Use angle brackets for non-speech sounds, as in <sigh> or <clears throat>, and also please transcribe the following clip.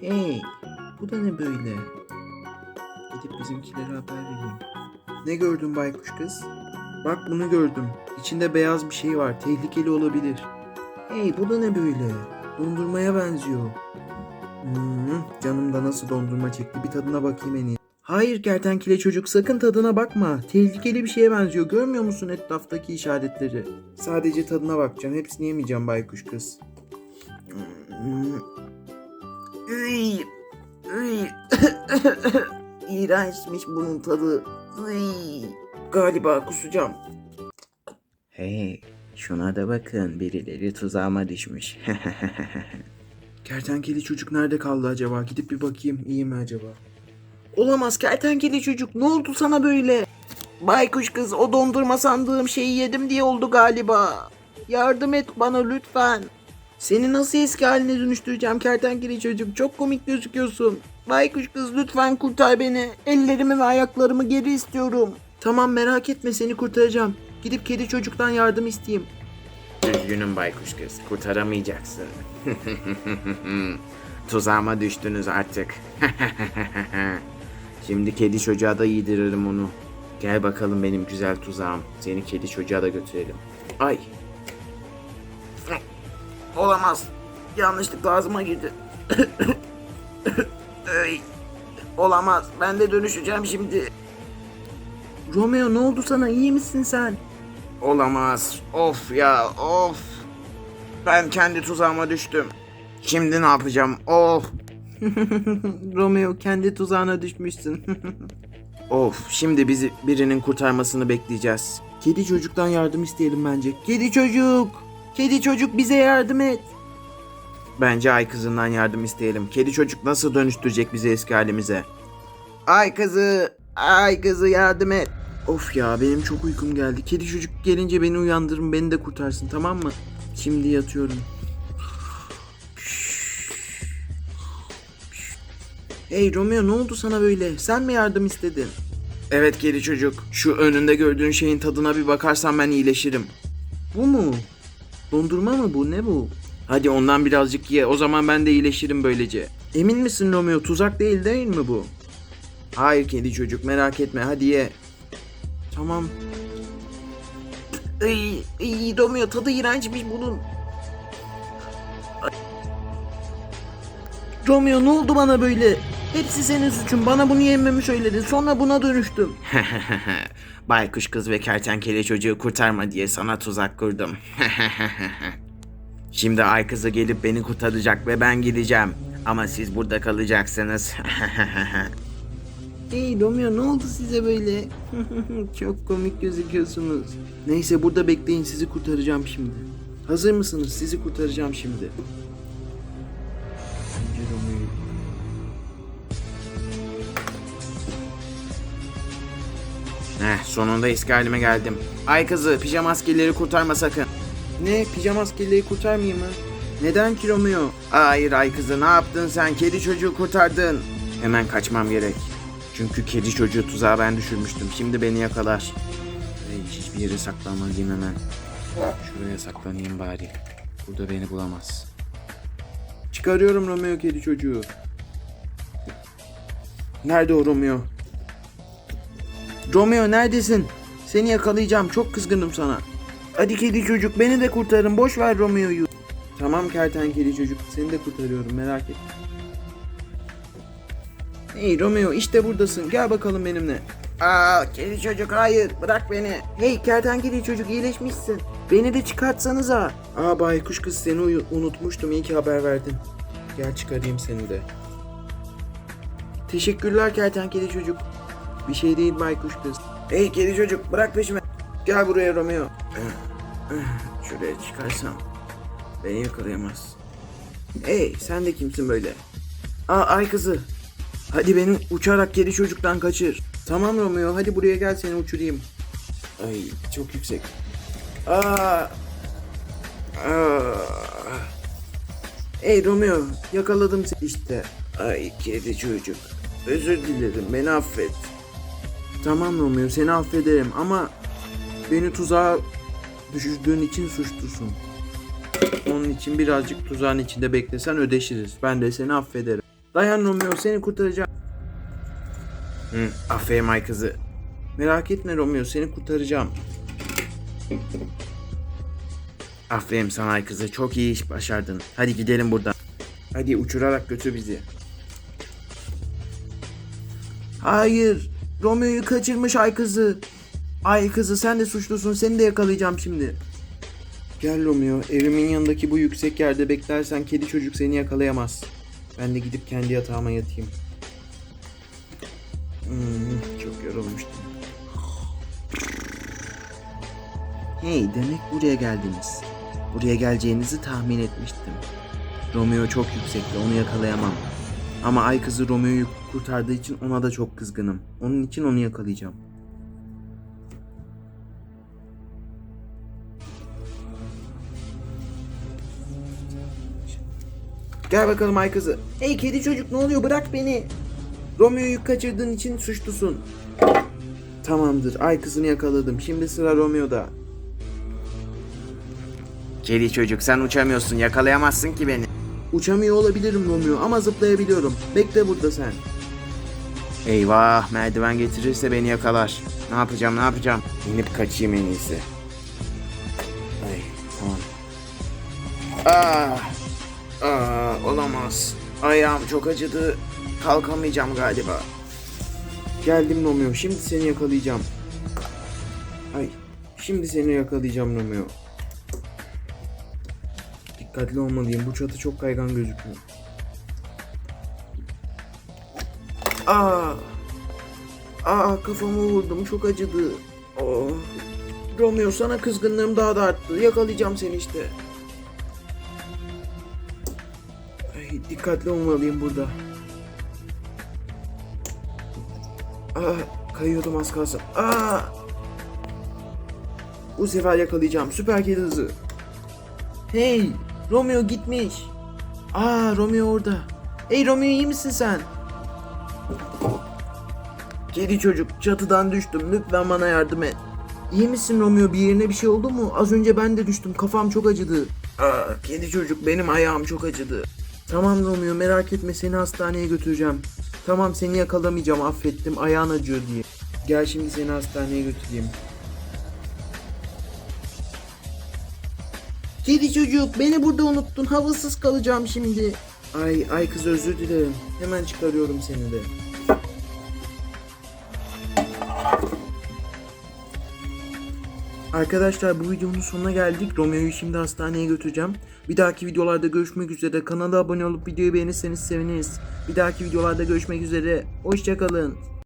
Hey, bu da ne böyle? Gidip bizimkilere haber vereyim. Ne gördün baykuş kız? Bak bunu gördüm. İçinde beyaz bir şey var. Tehlikeli olabilir. Hey, bu da ne böyle? Dondurmaya benziyor. Hmm, canım da nasıl dondurma çekti. Bir tadına bakayım en iyi. Hayır kertenkele çocuk sakın tadına bakma. Tehlikeli bir şeye benziyor. Görmüyor musun etraftaki işaretleri? Sadece tadına bakacağım. Hepsini yemeyeceğim baykuş kız. Hmm. Iy, iy. <coughs> İğrençmiş bunun tadı. Iy. Galiba kusacağım. Hey, şuna da bakın. Birileri tuzağıma düşmüş. <laughs> Kertenkele çocuk nerede kaldı acaba? Gidip bir bakayım. İyi mi acaba? Olamaz kertenkele çocuk. Ne oldu sana böyle? Baykuş kız o dondurma sandığım şeyi yedim diye oldu galiba. Yardım et bana lütfen. Seni nasıl eski haline dönüştüreceğim kertenkele çocuk? Çok komik gözüküyorsun. Baykuş kız lütfen kurtar beni. Ellerimi ve ayaklarımı geri istiyorum. Tamam merak etme seni kurtaracağım. Gidip kedi çocuktan yardım isteyeyim. Üzgünüm baykuş kız. Kurtaramayacaksın. <laughs> Tuzağıma düştünüz artık. <laughs> Şimdi kedi çocuğa da yediririm onu. Gel bakalım benim güzel tuzağım. Seni kedi çocuğa da götürelim. Ay. Olamaz. Yanlışlıkla ağzıma girdi. <coughs> Olamaz. Ben de dönüşeceğim şimdi. Romeo ne oldu sana? İyi misin sen? Olamaz. Of ya of. Ben kendi tuzağıma düştüm. Şimdi ne yapacağım? Of. <laughs> Romeo kendi tuzağına düşmüşsün. <laughs> Of. Şimdi bizi birinin kurtarmasını bekleyeceğiz. Kedi çocuktan yardım isteyelim bence. Kedi çocuk! Kedi çocuk bize yardım et. Bence ay kızından yardım isteyelim. Kedi çocuk nasıl dönüştürecek bizi eski halimize? Ay kızı, ay kızı yardım et. Of ya benim çok uykum geldi. Kedi çocuk gelince beni uyandırın beni de kurtarsın tamam mı? Şimdi yatıyorum. Hey Romeo ne oldu sana böyle? Sen mi yardım istedin? Evet kedi çocuk. Şu önünde gördüğün şeyin tadına bir bakarsan ben iyileşirim. Bu mu? Dondurma mı bu? Ne bu? Hadi ondan birazcık ye. O zaman ben de iyileşirim böylece. Emin misin Romeo? Tuzak değil değil mi bu? Hayır kedi çocuk merak etme hadi ye. Tamam. Iy, iy, Romeo tadı iğrençmiş bunun. Romeo ne oldu bana böyle? Hepsi senin suçun. Bana bunu yememi söyledin. Sonra buna dönüştüm. <laughs> Baykuş kız ve kertenkele çocuğu kurtarma diye sana tuzak kurdum. <laughs> Şimdi ay kızı gelip beni kurtaracak ve ben gideceğim. Ama siz burada kalacaksınız. <laughs> Hey Romeo ne oldu size böyle? Çok komik gözüküyorsunuz. Neyse burada bekleyin sizi kurtaracağım şimdi. Hazır mısınız? Sizi kurtaracağım şimdi. Heh, sonunda eski halime geldim. Ay kızı pijama askerleri kurtarma sakın. Ne? Pijama askerliği kurtarmayayım mı? Neden ki Romeo? Hayır ay kızı ne yaptın sen? Kedi çocuğu kurtardın. Hemen kaçmam gerek. Çünkü kedi çocuğu tuzağa ben düşürmüştüm. Şimdi beni yakalar. Hiçbir yere saklanmalıyım hemen. Şuraya saklanayım bari. Burada beni bulamaz. Çıkarıyorum Romeo kedi çocuğu. Nerede o Romeo? Romeo neredesin? Seni yakalayacağım. Çok kızgınım sana. Hadi kedi çocuk beni de kurtarın. Boş ver Romeo'yu. Tamam kertenkele çocuk. Seni de kurtarıyorum merak etme. Hey Romeo işte buradasın. Gel bakalım benimle. Aa kedi çocuk hayır bırak beni. Hey kertenkele çocuk iyileşmişsin. Beni de çıkartsanıza. Aa baykuş kız seni unutmuştum. İyi ki haber verdin. Gel çıkarayım seni de. Teşekkürler kertenkele çocuk. Bir şey değil baykuş kız. Hey kedi çocuk bırak peşime. Gel buraya Romeo. <clears throat> Şuraya çıkarsam beni yakalayamaz. Hey sen de kimsin böyle? Aa ay kızı. Hadi beni uçarak kedi çocuktan kaçır. Tamam Romeo hadi buraya gel seni uçurayım. Ay çok yüksek. Aa. Aa. Hey Romeo yakaladım seni işte. Ay kedi çocuk. Özür dilerim beni affet. Tamam Romeo seni affederim ama beni tuzağa düşürdüğün için suçlusun. Onun için birazcık tuzağın içinde beklesen ödeşiriz. Ben de seni affederim. Dayan Romeo seni kurtaracağım. Hı, aferin ay kızı. Merak etme Romeo seni kurtaracağım. Aferin sana ay kızı. Çok iyi iş başardın. Hadi gidelim buradan. Hadi uçurarak götür bizi. Hayır. Romeo'yu kaçırmış ay kızı. Ay kızı sen de suçlusun. Seni de yakalayacağım şimdi. Gel Romeo. Evimin yanındaki bu yüksek yerde beklersen kedi çocuk seni yakalayamaz. Ben de gidip kendi yatağıma yatayım. Hmm, çok yorulmuştum. Hey demek buraya geldiniz. Buraya geleceğinizi tahmin etmiştim. Romeo çok yüksekte onu yakalayamam. Ama ay kızı Romeo'yu kurtardığı için ona da çok kızgınım. Onun için onu yakalayacağım. Gel bakalım ay kızı. Hey kedi çocuk ne oluyor bırak beni. Romeo'yu kaçırdığın için suçlusun. Tamamdır ay kızını yakaladım. Şimdi sıra Romeo'da. Kedi çocuk sen uçamıyorsun. Yakalayamazsın ki beni. Uçamıyor olabilirim Romeo ama zıplayabiliyorum. Bekle burada sen. Eyvah merdiven getirirse beni yakalar. Ne yapacağım ne yapacağım? İnip kaçayım en iyisi. Ay tamam. Ah, ah olamaz. Ayağım çok acıdı. Kalkamayacağım galiba. Geldim Romeo. Şimdi seni yakalayacağım. Ay. Şimdi seni yakalayacağım Romeo. Dikkatli olmalıyım. Bu çatı çok kaygan gözüküyor. Aa. Aa kafamı vurdum. Çok acıdı. Oh. Romeo sana kızgınlığım daha da arttı. Yakalayacağım seni işte. Ay, dikkatli olmalıyım burada. Aa, kayıyordum az kalsın. Aa! Bu sefer yakalayacağım. Süper kedi hızı. Hey! Romeo gitmiş. Aa Romeo orada. Hey Romeo iyi misin sen? Kedi çocuk çatıdan düştüm. Lütfen bana yardım et. İyi misin Romeo? Bir yerine bir şey oldu mu? Az önce ben de düştüm. Kafam çok acıdı. Aa, kedi çocuk benim ayağım çok acıdı. Tamam Romeo merak etme seni hastaneye götüreceğim. Tamam seni yakalamayacağım affettim ayağın acıyor diye. Gel şimdi seni hastaneye götüreyim. Kedi çocuk beni burada unuttun havasız kalacağım şimdi. Ay ay kız özür dilerim. Hemen çıkarıyorum seni de. Arkadaşlar bu videonun sonuna geldik. Romeo'yu şimdi hastaneye götüreceğim. Bir dahaki videolarda görüşmek üzere. Kanala abone olup videoyu beğenirseniz seviniriz. Bir dahaki videolarda görüşmek üzere. Hoşçakalın.